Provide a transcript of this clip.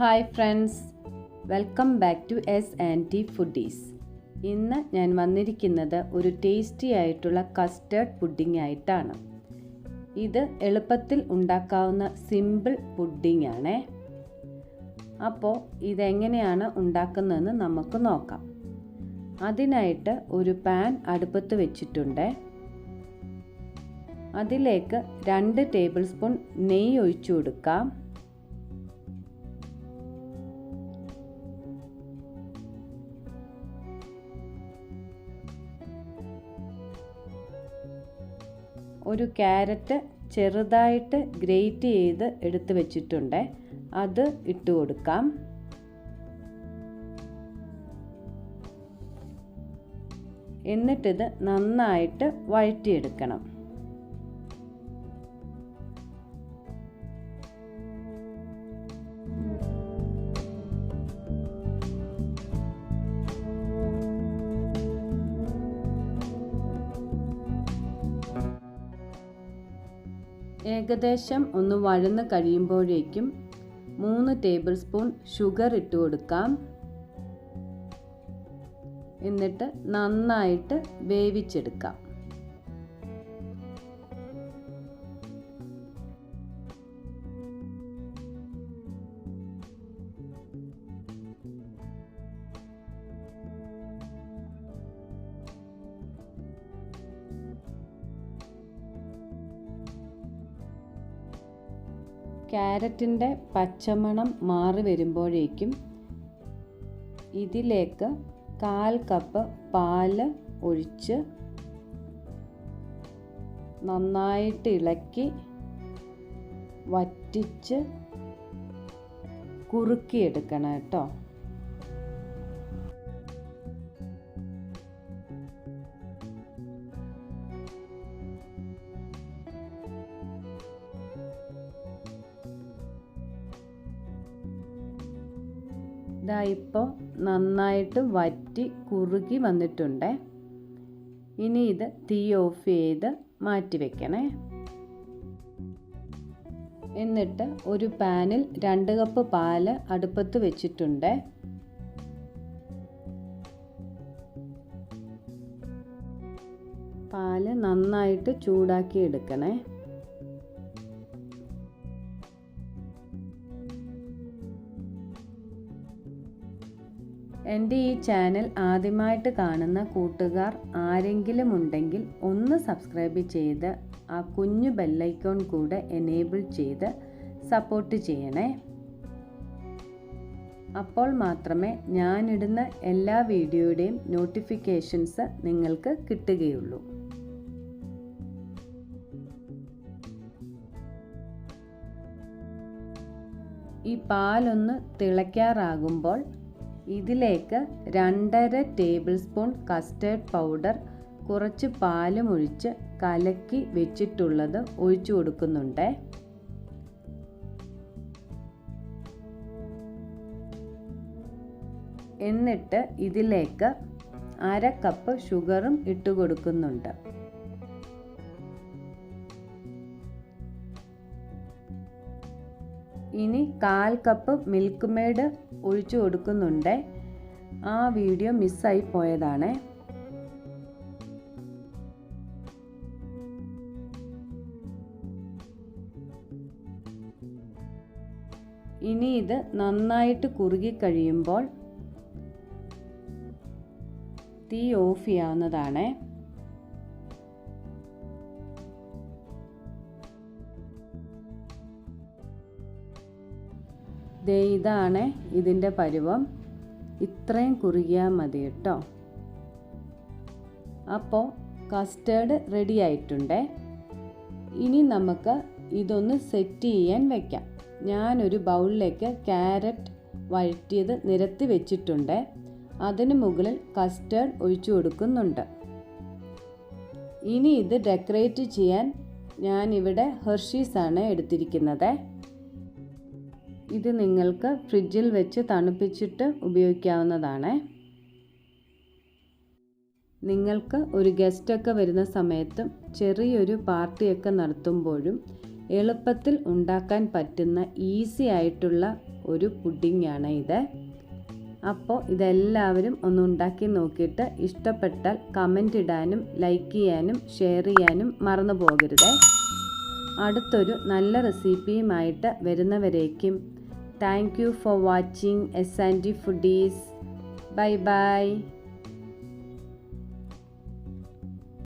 Hi friends. Welcome back to S and T foodies. ഇന്ന് ഞാൻ വന്നിരിക്കുന്നത് ഒരു ടേസ്റ്റി ആയിട്ടുള്ള കസ്റ്റേർഡ് പുഡിംഗ് ആയിട്ടാണ്. ഇത് എളുപ്പത്തിൽ ഉണ്ടാക്കാവുന്ന സിമ്പിൾ പുഡിംഗ് ആണേ. അപ്പോൾ ഇതെങ്ങനെയാണ് ഉണ്ടാക്കുന്നതെന്ന് നമുക്ക് നോക്കാം. അതിനായിട്ട് ഒരു പാൻ അടുപ്പത്ത് വെച്ചിട്ടുണ്ട്. അതിലേക്ക് രണ്ട് ടേബിൾ സ്പൂൺ നെയ്യ് ഒഴിച്ചു കൊടുക്കാം. ഒരു ക്യാരറ്റ് ചെറുതായിട്ട് ഗ്രേറ്റ് ചെയ്ത് എടുത്തു വെച്ചിട്ടുണ്ട്. അത് ഇട്ട് കൊടുക്കാം. എന്നിട്ടിത് നന്നായിട്ട് വഴറ്റിയെടുക്കണം. ഏകദേശം ഒന്ന് വഴന്ന് കഴിയുമ്പോഴേക്കും മൂന്ന് ടേബിൾ സ്പൂൺ ഷുഗർ ഇട്ട് കൊടുക്കാം. എന്നിട്ട് നന്നായിട്ട് വേവിച്ചെടുക്കാം. ക്യാരറ്റിന്റെ പച്ചമണം മാറി വരുമ്പോഴേക്കും ഇതിലേക്ക് കാൽ കപ്പ് പാൽ ഒഴിച്ച് നന്നായിട്ട് ഇളക്കി വറ്റിച്ച് കുറുക്കിയെടുക്കണം കേട്ടോ. ഇതാ ഇപ്പോൾ നന്നായിട്ട് വറ്റി കുറുകി വന്നിട്ടുണ്ട്. ഇനി ഇത് തീ ഓഫ് ചെയ്ത് മാറ്റി വെക്കണേ. എന്നിട്ട് ഒരു പാനിൽ രണ്ട് കപ്പ് പാൽ അടുപ്പത്ത് വെച്ചിട്ടുണ്ട്. പാൽ നന്നായിട്ട് ചൂടാക്കി എടുക്കണേ. എന്റെ ഈ ചാനൽ ആദ്യമായിട്ട് കാണുന്ന കൂട്ടുകാർ ആരെങ്കിലും ഉണ്ടെങ്കിൽ ഒന്ന് സബ്സ്ക്രൈബ് ചെയ്ത് ആ കുഞ്ഞു ബെല്ലൈക്കോൺ കൂടെ എനേബിൾ ചെയ്ത് സപ്പോർട്ട് ചെയ്യണേ. അപ്പോൾ മാത്രമേ ഞാനിടുന്ന എല്ലാ വീഡിയോയുടെയും നോട്ടിഫിക്കേഷൻസ് നിങ്ങൾക്ക് കിട്ടുകയുള്ളൂ. ഈ പാലൊന്ന് തിളയ്ക്കാറാകുമ്പോൾ ഇതിലേക്ക് രണ്ടര ടേബിൾ സ്പൂൺ കസ്റ്റേർഡ് പൗഡർ കുറച്ച് പാലും ഒഴിച്ച് കലക്കി വെച്ചിട്ടുള്ളത് ഒഴിച്ചു കൊടുക്കുന്നുണ്ട്. എന്നിട്ട് ഇതിലേക്ക് അര കപ്പ് ഷുഗറും ഇട്ട് കൊടുക്കുന്നുണ്ട്. ഇനി കാൽ കപ്പ് മിൽക്ക് മെയ്ഡ് ഒഴിച്ചു കൊടുക്കുന്നുണ്ട്. ആ വീഡിയോ മിസ്സായി പോയതാണ്. ഇനി ഇത് നന്നായിട്ട് കുറുകി കഴിയുമ്പോൾ തീ ഓഫ് ചെയ്യാവുന്നതാണ്. ദേ ഇതാണ് ഇതിന്റെ പരുവം. ഇത്രയും കുറുകിയാൽ മതി കേട്ടോ. അപ്പോൾ കസ്റ്റേർഡ് റെഡി ആയിട്ടുണ്ട്. ഇനി നമുക്ക് ഇതൊന്ന് സെറ്റ് ചെയ്യാൻ വെക്കാം. ഞാനൊരു ബൗളിലേക്ക് ക്യാരറ്റ് വഴറ്റിയത് നിരത്തി വെച്ചിട്ടുണ്ട്. അതിന് മുകളിൽ കസ്റ്റേർഡ് ഒഴിച്ചു കൊടുക്കുന്നുണ്ട്. ഇനി ഇത് ഡെക്കറേറ്റ് ചെയ്യാൻ ഞാനിവിടെ ഹെർഷീസാണ് എടുത്തിരിക്കുന്നത്. ഇത് നിങ്ങൾക്ക് ഫ്രിഡ്ജിൽ വെച്ച് തണുപ്പിച്ചിട്ട് ഉപയോഗിക്കാവുന്നതാണ്. നിങ്ങൾക്ക് ഒരു ഗസ്റ്റൊക്കെ വരുന്ന സമയത്തും ചെറിയൊരു പാർട്ടിയൊക്കെ നടത്തുമ്പോഴും എളുപ്പത്തിൽ ഉണ്ടാക്കാൻ പറ്റുന്ന ഈസി ആയിട്ടുള്ള ഒരു പുഡിങ്ങാണ് ഇത്. അപ്പോൾ ഇതെല്ലാവരും ഒന്ന് ഉണ്ടാക്കി നോക്കിയിട്ട് ഇഷ്ടപ്പെട്ടാൽ കമന്റ് ഇടാനും ലൈക്ക് ചെയ്യാനും ഷെയർ ചെയ്യാനും മറന്നു പോകരുത്. അടുത്തൊരു നല്ല റെസിപ്പിയുമായിട്ട് വരുന്നവരേക്കും Thank you for watching S N D Foodies. Bye bye.